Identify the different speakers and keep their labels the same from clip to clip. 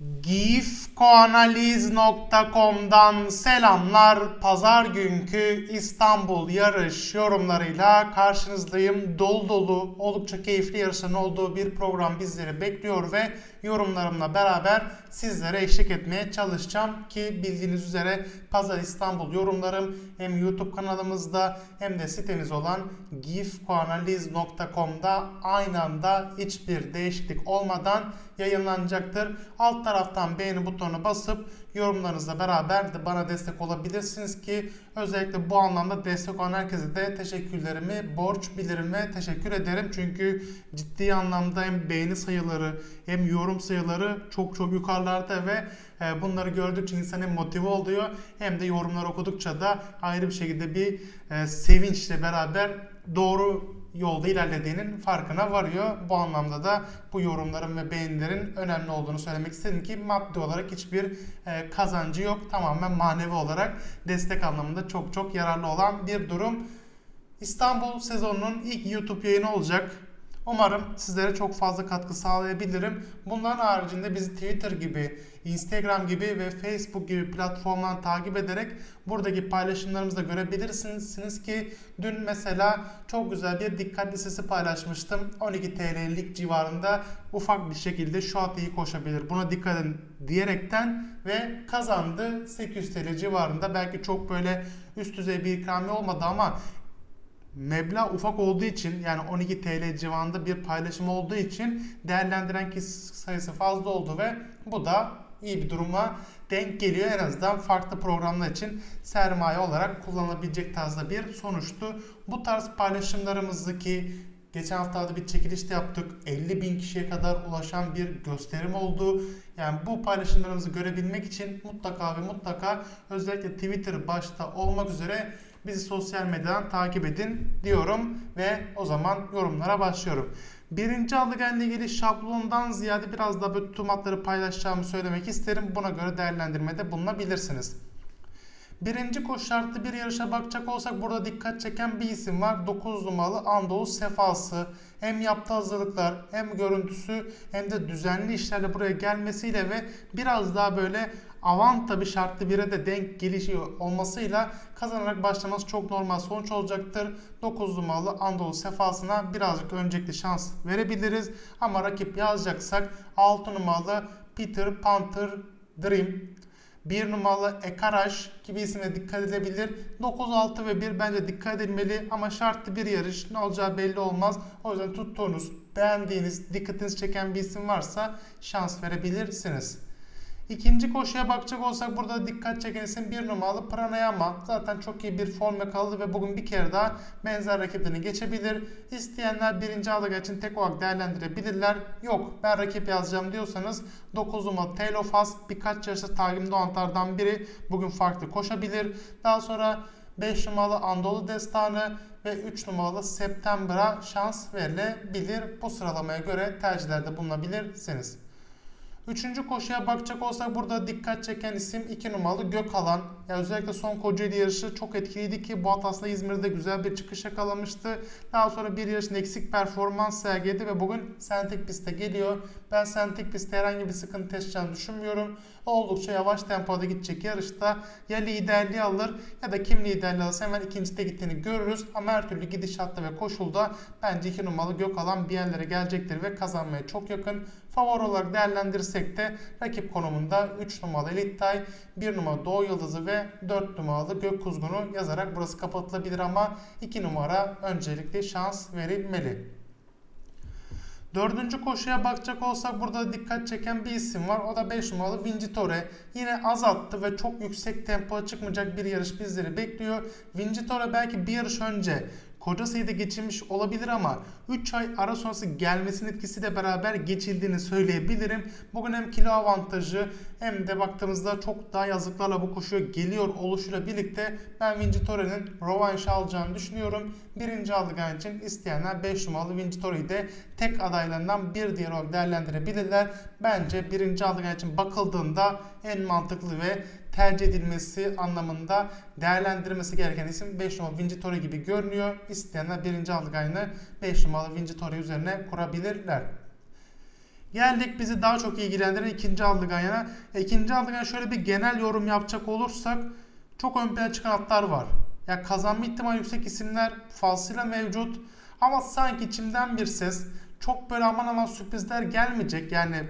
Speaker 1: gifkoanaliz.com'dan selamlar. Pazar günkü İstanbul yarış yorumlarıyla karşınızdayım. Dolu dolu, oldukça keyifli yarışların olduğu bir program bizleri bekliyor ve yorumlarımla beraber sizlere eşlik etmeye çalışacağım ki bildiğiniz üzere Pazar İstanbul yorumlarım hem YouTube kanalımızda hem de sitemiz olan gifkoanaliz.com'da aynı anda hiçbir değişiklik olmadan yayınlanacaktır. Alt taraftan beğeni butonuna basıp yorumlarınızla beraber de bana destek olabilirsiniz ki özellikle bu anlamda destek olan herkese de teşekkürlerimi borç bilirim ve teşekkür ederim. Çünkü ciddi anlamda hem beğeni sayıları hem yorum sayıları çok çok yukarılarda ve bunları gördükçe insan hem motive oluyor hem de yorumlar okudukça da ayrı bir şekilde bir e, sevinçle beraber doğru yolda ilerlediğinin farkına varıyor. Bu anlamda da bu yorumların ve beğenilerin önemli olduğunu söylemek istedim ki maddi olarak hiçbir e, kazancı yok. Tamamen manevi olarak destek anlamında çok çok yararlı olan bir durum. İstanbul sezonunun ilk YouTube yayını olacak. Umarım sizlere çok fazla katkı sağlayabilirim. Bunların haricinde bizi Twitter gibi, Instagram gibi ve Facebook gibi platformdan takip ederek buradaki paylaşımlarımızı da görebilirsiniz ki dün mesela çok güzel bir dikkat listesi paylaşmıştım. 12 TL'lik civarında ufak bir şekilde şu at iyi koşabilir. Buna dikkat edin diyerekten ve kazandı 800 TL civarında. Belki çok böyle üst düzey bir ikramiye olmadı ama meblağ ufak olduğu için yani 12 TL civarında bir paylaşım olduğu için değerlendiren kişi sayısı fazla oldu ve bu da iyi bir duruma denk geliyor. En azından farklı programlar için sermaye olarak kullanılabilecek tarzda bir sonuçtu. Bu tarz paylaşımlarımızı ki geçen haftada bir çekilişte yaptık. 50 bin kişiye kadar ulaşan bir gösterim oldu. Yani bu paylaşımlarımızı görebilmek için mutlaka ve mutlaka özellikle Twitter başta olmak üzere bizi sosyal medyadan takip edin diyorum ve o zaman yorumlara başlıyorum. Birinci aldıganla ilgili şablondan ziyade biraz daha böyle tutumatları paylaşacağımı söylemek isterim. Buna göre değerlendirmede bulunabilirsiniz. Birinci koşartlı bir yarışa bakacak olsak burada dikkat çeken bir isim var. 9 numaralı Anadolu Sefası. Hem yaptığı hazırlıklar hem görüntüsü hem de düzenli işlerle buraya gelmesiyle ve biraz daha böyle Avanta bir şartlı bire de denk gelişi olmasıyla kazanarak başlaması çok normal sonuç olacaktır. 9 numaralı Anadolu Sefası'na birazcık öncelikli şans verebiliriz. Ama rakip yazacaksak 6 numaralı Peter Panther Dream 1 numaralı Ekaraj gibi isimle dikkat edilebilir. 9, 6 ve 1 bence dikkat edilmeli ama şartlı bir yarış ne olacağı belli olmaz. O yüzden tuttuğunuz, beğendiğiniz, dikkatinizi çeken bir isim varsa şans verebilirsiniz. İkinci koşuya bakacak olsak burada dikkat çeken isim bir numaralı Pranayama. Zaten çok iyi bir form yakaladı ve bugün bir kere daha benzer rakiplerini geçebilir. İsteyenler birinci alıga için tek olarak değerlendirebilirler. Yok ben rakip yazacağım diyorsanız 9 numaralı Telofas birkaç yarışta takimde olanlardan biri bugün farklı koşabilir. Daha sonra 5 numaralı Anadolu Destanı ve 3 numaralı September'a şans verilebilir. Bu sıralamaya göre tercihlerde bulunabilirsiniz. Üçüncü koşuya bakacak olsak burada dikkat çeken isim 2 numaralı Gökalan. Ya özellikle son Kocaeli yarışı çok etkiliydi ki bu aslında İzmir'de güzel bir çıkış yakalamıştı. Daha sonra bir yarışın eksik performans sergiledi ve bugün sentik piste geliyor. Ben sentik pistte herhangi bir sıkıntı yaşayacağını düşünmüyorum. Oldukça yavaş tempoda gidecek yarışta ya liderliği alır ya da kim liderliği alırsa hemen ikincide gittiğini görürüz. Ama her türlü gidişatta ve koşulda bence 2 numaralı Gökalan bir yerlere gelecektir ve kazanmaya çok yakın. Favori olarak değerlendirirsek de rakip konumunda 3 numaralı Elittay, 1 numaralı Doğu Yıldızı ve 4 numaralı Gök Kuzgun'u yazarak burası kapatılabilir ama 2 numara öncelikli şans verilmeli. Dördüncü koşuya bakacak olsak burada dikkat çeken bir isim var. O da 5 numaralı Vincitore. Yine azalttı ve çok yüksek tempoya çıkmayacak bir yarış bizleri bekliyor. Vincitore belki bir yarış önce koca sayıda geçilmiş olabilir ama 3 ay ara sonrası gelmesinin etkisiyle beraber geçildiğini söyleyebilirim. Bugün hem kilo avantajı hem de baktığımızda çok daha yazıklarla bu koşuya geliyor oluşuyla birlikte ben Vincitore'nin rövanş alacağını düşünüyorum. Birinci aldıgan için isteyenler 5 numaralı Vincitore'yi de tek adaylarından bir diğer olarak değerlendirebilirler. Bence birinci aldıgan için bakıldığında en mantıklı ve tercih edilmesi anlamında değerlendirmesi gereken isim 5 numaralı Vincitori gibi görünüyor. İsteyenler birinci aldık aynı 5 numaralı Vincitori üzerine kurabilirler. Geldik bizi daha çok ilgilendiren ikinci Aldıgan'a. E, ikinci Aldıgan şöyle bir genel yorum yapacak olursak çok ön plana çıkan atlar var. Ya kazanma ihtimali yüksek isimler fazlasıyla mevcut. Ama sanki içimden bir ses çok böyle aman aman sürprizler gelmeyecek. Yani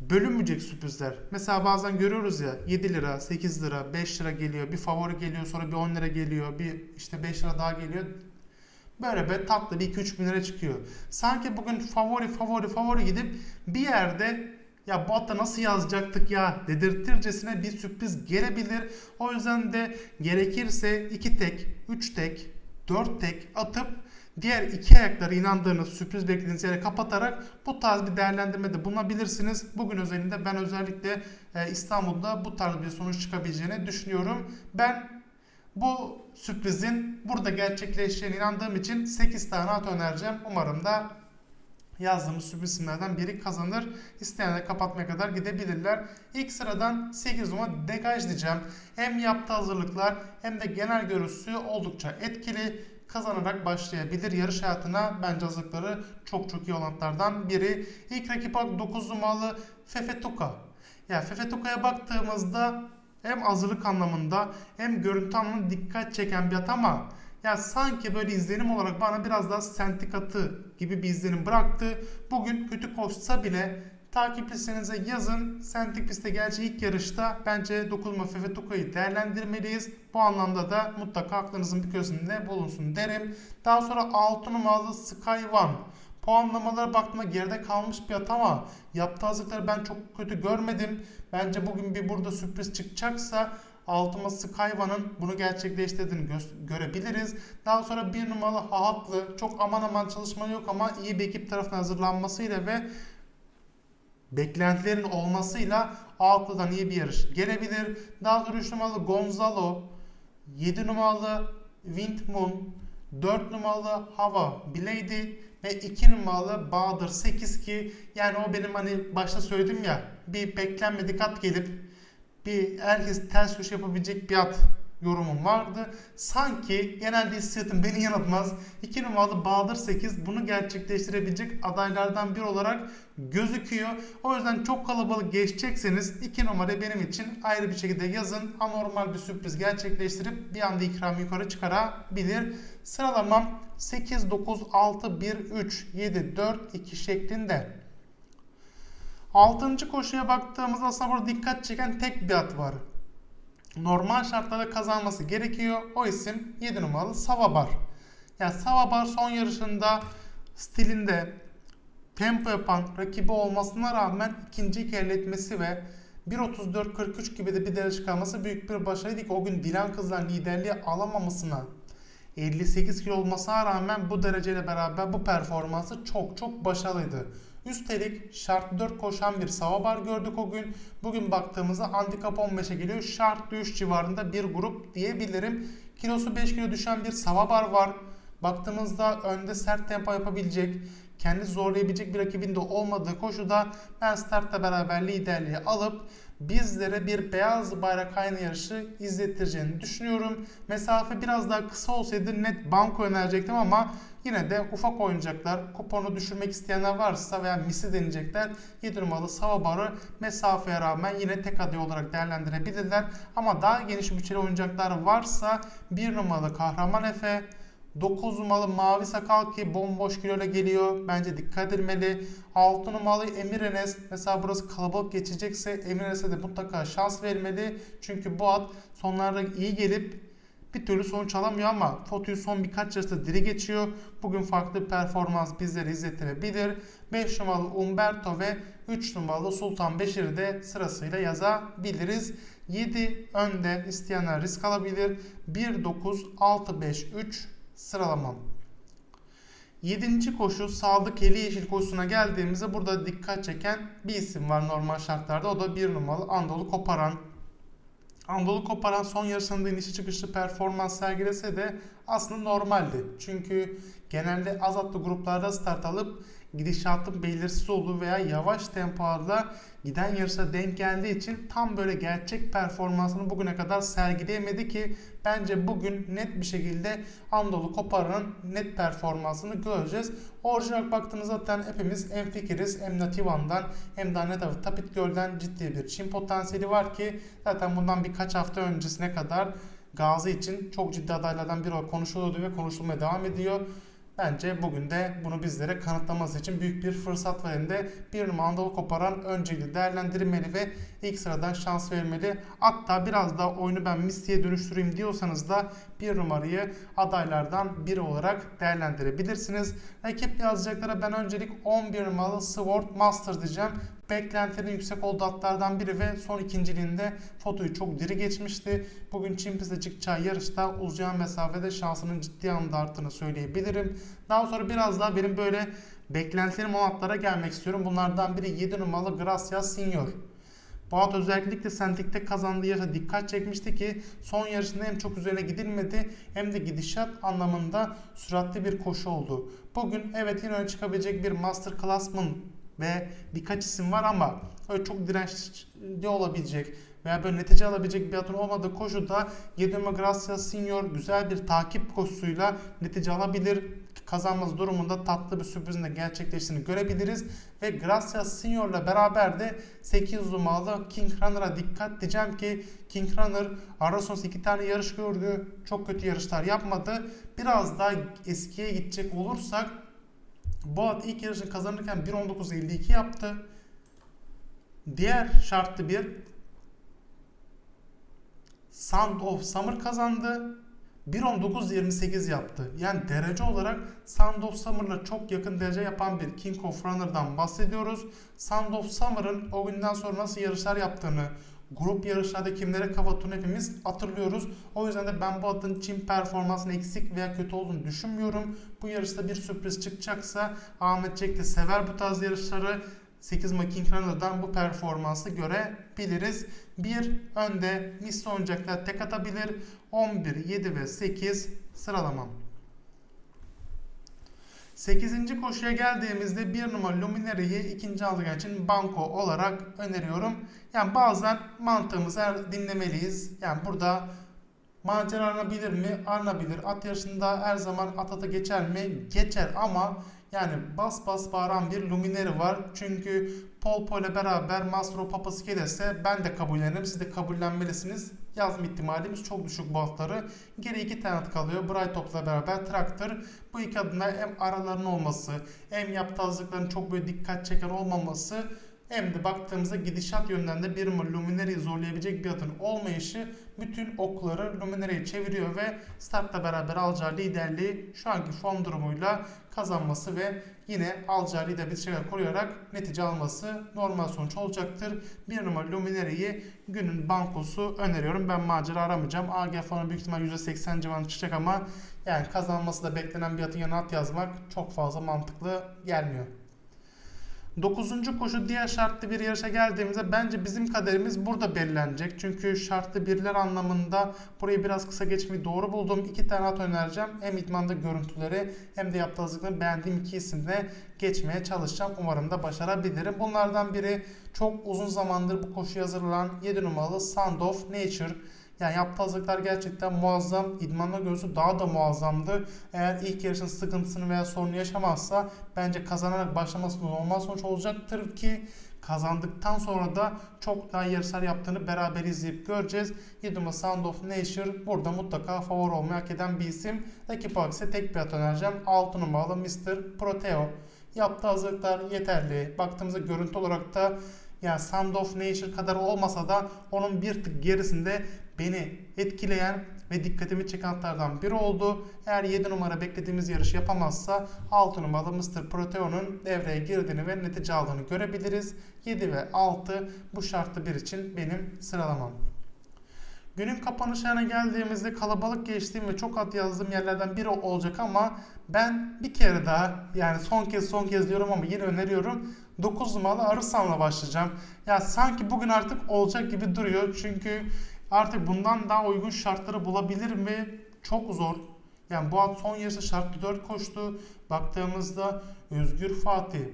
Speaker 1: bölünmeyecek sürprizler. Mesela bazen görüyoruz ya 7 lira, 8 lira, 5 lira geliyor. Bir favori geliyor sonra bir 10 lira geliyor. Bir işte 5 lira daha geliyor. Böyle böyle tatlı bir 2-3 bin lira çıkıyor. Sanki bugün favori favori favori gidip bir yerde ya bu hatta nasıl yazacaktık ya dedirtircesine bir sürpriz gelebilir. O yüzden de gerekirse 2 tek, 3 tek, 4 tek atıp diğer iki ayakları inandığınız sürpriz beklediğiniz yere kapatarak bu tarz bir değerlendirmede bulunabilirsiniz. Bugün özelinde ben özellikle e, İstanbul'da bu tarz bir sonuç çıkabileceğini düşünüyorum. Ben bu sürprizin burada gerçekleşeceğine inandığım için 8 tane at önereceğim. Umarım da yazdığımız sürpriz isimlerden biri kazanır. İsteyenler kapatmaya kadar gidebilirler. İlk sıradan 8 numara degaj diyeceğim. Hem yaptığı hazırlıklar hem de genel görüntüsü oldukça etkili kazanarak başlayabilir. Yarış hayatına bence hazırlıkları çok çok iyi olanlardan biri. İlk rakip olarak 9 numaralı Fefetuka. Ya Fefetuka'ya baktığımızda hem hazırlık anlamında hem görüntü anlamında dikkat çeken bir at ama ya sanki böyle izlenim olarak bana biraz daha sentik atı gibi bir izlenim bıraktı. Bugün kötü koşsa bile takip listenize yazın. Sentik pistte gerçi ilk yarışta bence 9 numara Fefetuka'yı değerlendirmeliyiz. Bu anlamda da mutlaka aklınızın bir köşesinde bulunsun derim. Daha sonra 6 numaralı Sky One. Puanlamalara baktığımda geride kalmış bir at ama yaptığı hazırlıkları ben çok kötü görmedim. Bence bugün bir burada sürpriz çıkacaksa altıma Skyva'nın bunu gerçekleştirdiğini gö- görebiliriz. Daha sonra bir numaralı Hahatlı çok aman aman çalışma yok ama iyi bir ekip tarafından hazırlanmasıyla ve beklentilerin olmasıyla Altlı'dan iyi bir yarış gelebilir. Daha sonra 3 numaralı Gonzalo, 7 numaralı Wind Moon, 4 numaralı Hava Blady ve 2 numaralı Bahadır 8 ki yani o benim hani başta söyledim ya bir beklenmedik at gelip bir herkes ters köşe yapabilecek bir at yorumum vardı. Sanki genelde hissiyatım beni yanıltmaz. 2 numaralı Bahadır 8 bunu gerçekleştirebilecek adaylardan biri olarak gözüküyor. O yüzden çok kalabalık geçecekseniz 2 numara benim için ayrı bir şekilde yazın. Anormal bir sürpriz gerçekleştirip bir anda ikram yukarı çıkarabilir. Sıralamam 8, 9, 6, 1, 3, 7, 4, 2 şeklinde. Altıncı koşuya baktığımızda aslında burada dikkat çeken tek bir at var. Normal şartlarda kazanması gerekiyor. O isim 7 numaralı Savabar. Yani Savabar son yarışında stilinde tempo yapan rakibi olmasına rağmen ikinci ilerletmesi ve 1.34-43 gibi de bir derece çıkarması büyük bir başarıydı ki o gün Dilan Kızlar liderliği alamamasına 58 kilo olmasına rağmen bu dereceyle beraber bu performansı çok çok başarılıydı. Üstelik şart 4 koşan bir Savabar gördük o gün. Bugün baktığımızda handikap 15'e geliyor. Şart 3 civarında bir grup diyebilirim. Kilosu 5 kilo düşen bir Savabar var. Baktığımızda önde sert tempo yapabilecek, kendi zorlayabilecek bir rakibin de olmadığı koşuda ben startla beraber liderliği alıp bizlere bir beyaz bayrak aynı yarışı izlettireceğini düşünüyorum. Mesafe biraz daha kısa olsaydı net banko önerecektim ama yine de ufak oyuncaklar, kuponu düşürmek isteyenler varsa veya misi deneyecekler 7 numaralı Savabar'ı mesafeye rağmen yine tek aday olarak değerlendirebilirler. Ama daha geniş bütçeli oyuncaklar varsa 1 numaralı Kahraman Efe, 9 numaralı Mavi Sakal ki bomboş kiloyla geliyor. Bence dikkat edilmeli. 6 numaralı Emir Enes. Mesela burası kalabalık geçecekse Emir Enes'e de mutlaka şans vermeli. Çünkü bu at sonlarda iyi gelip bir türlü sonuç alamıyor ama Foto'yu son birkaç yarışta diri geçiyor. Bugün farklı bir performans bizlere izlettirebilir. 5 numaralı Umberto ve 3 numaralı Sultan Beşir'i de sırasıyla yazabiliriz. 7 önde isteyenler risk alabilir. 1, 9, 6, 5, 3 sıralamam. 7. koşu Sadık Eli Yeşil koşusuna geldiğimizde burada dikkat çeken bir isim var normal şartlarda. O da 1 numaralı Anadolu Koparan. Anadolu Koparan son yarışında inişi çıkışlı performans sergilese de aslında normaldi. Çünkü genelde az atlı gruplarda start alıp gidişatın belirsiz olduğu veya yavaş tempolarla giden yarışa denk geldiği için tam böyle gerçek performansını bugüne kadar sergileyemedi ki bence bugün net bir şekilde Anadolu Kopara'nın net performansını göreceğiz. Orijinal baktığımızda zaten hepimiz en fikiriz. Hem Nativan'dan hem de Net Tapit Göl'den ciddi bir Çin potansiyeli var ki zaten bundan birkaç hafta öncesine kadar Gazi için çok ciddi adaylardan biri olarak konuşuluyordu ve konuşulmaya devam ediyor. Bence bugün de bunu bizlere kanıtlaması için büyük bir fırsat var elinde. Bir numaralı koparan öncelikle değerlendirilmeli ve ilk sıradan şans verilmeli. Hatta biraz daha oyunu ben Misty'ye dönüştüreyim diyorsanız da bir numarayı adaylardan biri olarak değerlendirebilirsiniz. Rakip yazacaklara ben öncelik 11 numaralı Sword Master diyeceğim. Beklentilerin yüksek olduğu atlardan biri ve son ikinciliğinde fotoyu çok diri geçmişti. Bugün Çin çıkacağı yarışta uzayan mesafede şansının ciddi anlamda arttığını söyleyebilirim. Daha sonra biraz daha benim böyle beklentilerim o atlara gelmek istiyorum. Bunlardan biri 7 numaralı Gracia Senior. Bu at özellikle Sentik'te kazandığı yarışa dikkat çekmişti ki son yarışında hem çok üzerine gidilmedi hem de gidişat anlamında süratli bir koşu oldu. Bugün evet yine öne çıkabilecek bir Master Classman ve birkaç isim var ama öyle çok dirençli olabilecek veya böyle netice alabilecek bir atın olmadığı koşuda Yedema Gracia Senior güzel bir takip koşusuyla netice alabilir. Kazanması durumunda tatlı bir sürprizin de gerçekleştiğini görebiliriz. Ve Gracia Senior'la beraber de 8 numaralı King Runner'a dikkat diyeceğim ki King Runner Arasons iki tane yarış gördü. Çok kötü yarışlar yapmadı. Biraz daha eskiye gidecek olursak bu at ilk yarışını kazanırken 1.19.52 yaptı. Diğer şartlı bir Sound of Summer kazandı. 1.19.28 yaptı. Yani derece olarak Sound of Summer'la çok yakın derece yapan bir King of Runner'dan bahsediyoruz. Sound of Summer'ın o günden sonra nasıl yarışlar yaptığını, grup yarışlarda kimlere kafa tuttuğunu hepimiz hatırlıyoruz. O yüzden de ben bu atın Çin performansının eksik veya kötü olduğunu düşünmüyorum. Bu yarışta bir sürpriz çıkacaksa Ahmet Çek de sever bu tarz yarışları. 8 King Runner'dan bu performansı görebiliriz. Bir önde Miss oyuncaklar tek atabilir. 11, 7 ve 8 sıralamam. 8. koşuya geldiğimizde bir numara Luminary'yi ikinci aldığı için banko olarak öneriyorum. Yani bazen mantığımızı dinlemeliyiz. Yani burada macera aranabilir mi? Aranabilir. At yarışında her zaman at ata geçer mi? Geçer ama yani bas bas bağıran bir Luminary var. Çünkü Polpo ile beraber Mastro Papası gelirse ben de kabullenirim. Siz de kabullenmelisiniz. Yazma ihtimalimiz çok düşük bu altları. Geri iki tane kalıyor. Bright Top'la beraber Traktör. Bu iki adına hem araların olması hem yaptığı hazırlıkların çok böyle dikkat çeken olmaması hem de baktığımızda gidişat yönden de bir Luminary'i zorlayabilecek bir atın olmayışı bütün okları Luminary'e çeviriyor ve startla beraber alacağı liderliği şu anki form durumuyla kazanması ve yine alacağı lider bir şeyler koruyarak netice alması normal sonuç olacaktır. Bir numara Luminary'i günün bankosu öneriyorum. Ben macera aramayacağım. AG falan büyük ihtimal %80 civarında çıkacak ama yani kazanması da beklenen bir atın yanına at yazmak çok fazla mantıklı gelmiyor. Dokuzuncu koşu diğer şartlı bir yarışa geldiğimizde bence bizim kaderimiz burada belirlenecek. Çünkü şartlı birler anlamında burayı biraz kısa geçmeyi doğru buldum. İki tane at önereceğim. Hem idmanda görüntüleri hem de yaptığı hazırlıkları beğendiğim iki isimle geçmeye çalışacağım. Umarım da başarabilirim. Bunlardan biri çok uzun zamandır bu koşuya hazırlanan 7 numaralı Sound of Nature. Yani yaptığı hazırlıklar gerçekten muazzam. İdmanla göğsü daha da muazzamdı. Eğer ilk yarışın sıkıntısını veya sorunu yaşamazsa bence kazanarak başlaması normal sonuç olacaktır ki kazandıktan sonra da çok daha yarışlar yaptığını beraber izleyip göreceğiz. Yeduma Sound of Nature burada mutlaka favori olmayı hak eden bir isim. Rakip ise tek bir at önereceğim. 6 numaralı Mr. Proteo. Yaptığı hazırlıklar yeterli. Baktığımızda görüntü olarak da yani Sound of Nature kadar olmasa da onun bir tık gerisinde beni etkileyen ve dikkatimi çeken atlardan biri oldu. Eğer 7 numara beklediğimiz yarış yapamazsa 6 numaralı Mr. Proteo'nun devreye girdiğini ve netice aldığını görebiliriz. 7 ve 6 bu şartlı bir için benim sıralamam. Günün kapanışına geldiğimizde kalabalık geçtiğim ve çok at yazdığım yerlerden biri olacak ama ben bir kere daha yani son kez son kez diyorum ama yine öneriyorum. 9 numaralı Arısan'la başlayacağım. Ya sanki bugün artık olacak gibi duruyor. Çünkü artık bundan daha uygun şartları bulabilir mi? Çok zor. Yani bu at son yarışı şartlı 4 koştu. Baktığımızda Özgür Fatih,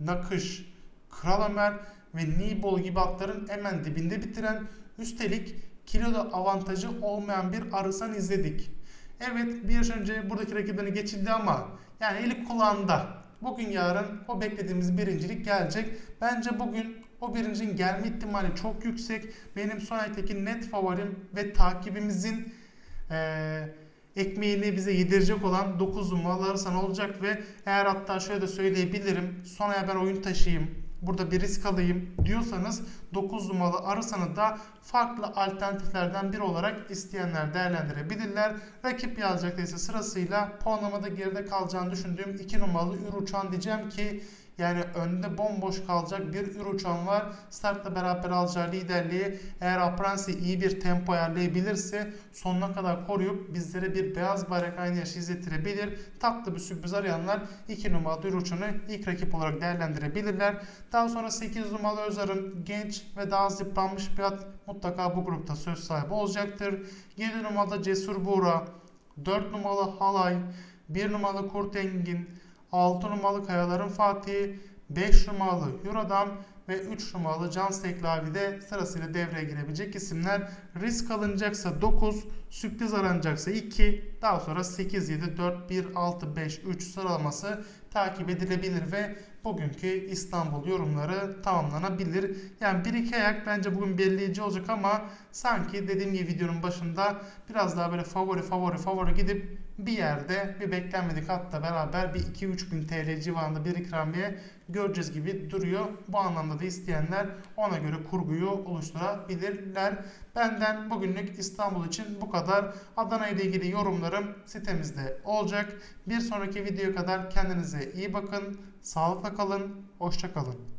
Speaker 1: Nakış, Kral Ömer ve Nibol gibi atların hemen dibinde bitiren üstelik kiloda avantajı olmayan bir arısan izledik. Evet bir yaş önce buradaki rakiplerini geçildi ama yani eli kulağında. Bugün yarın o beklediğimiz birincilik gelecek. Bence bugün o birincinin gelme ihtimali çok yüksek. Benim son aydaki net favorim ve takibimizin eee ekmeğini bize yedirecek olan 9 numaralı Arısan olacak ve eğer hatta şöyle de söyleyebilirim. Son ben oyun taşıyayım, burada bir risk alayım diyorsanız 9 numaralı Arısan'ı da farklı alternatiflerden biri olarak isteyenler değerlendirebilirler. Rakip yazacak ise sırasıyla puanlamada geride kalacağını düşündüğüm 2 numaralı Ür Uçan diyeceğim ki yani önde bomboş kalacak bir ür uçan var. Startla beraber alacağı liderliği eğer Apransi iyi bir tempo ayarlayabilirse sonuna kadar koruyup bizlere bir beyaz bayrak aynı yaşı izlettirebilir. Tatlı bir sürpriz arayanlar 2 numaralı ür uçanı ilk rakip olarak değerlendirebilirler. Daha sonra 8 numaralı Özar'ın genç ve daha az yıpranmış bir at mutlaka bu grupta söz sahibi olacaktır. 7 numaralı Cesur Buğra, 4 numaralı Halay, 1 numaralı Kurt Engin, 6 numaralı Kayaların Fatih'i, 5 numaralı Eurodam ve 3 numaralı Can Seklavi de sırasıyla devreye girebilecek isimler. Risk alınacaksa 9, sürpriz aranacaksa 2, daha sonra 8, 7, 4, 1, 6, 5, 3 sıralaması takip edilebilir ve bugünkü İstanbul yorumları tamamlanabilir. Yani bir iki ayak bence bugün belirleyici olacak ama sanki dediğim gibi videonun başında biraz daha böyle favori favori favori gidip bir yerde bir beklenmedik hatta beraber bir 2-3 bin TL civarında bir ikramiye göreceğiz gibi duruyor. Bu anlamda da isteyenler ona göre kurguyu oluşturabilirler. Benden bugünlük İstanbul için bu kadar. Adana ile ilgili yorumlarım sitemizde olacak. Bir sonraki videoya kadar kendinize iyi bakın. Sağlıkla kalın. Hoşça kalın.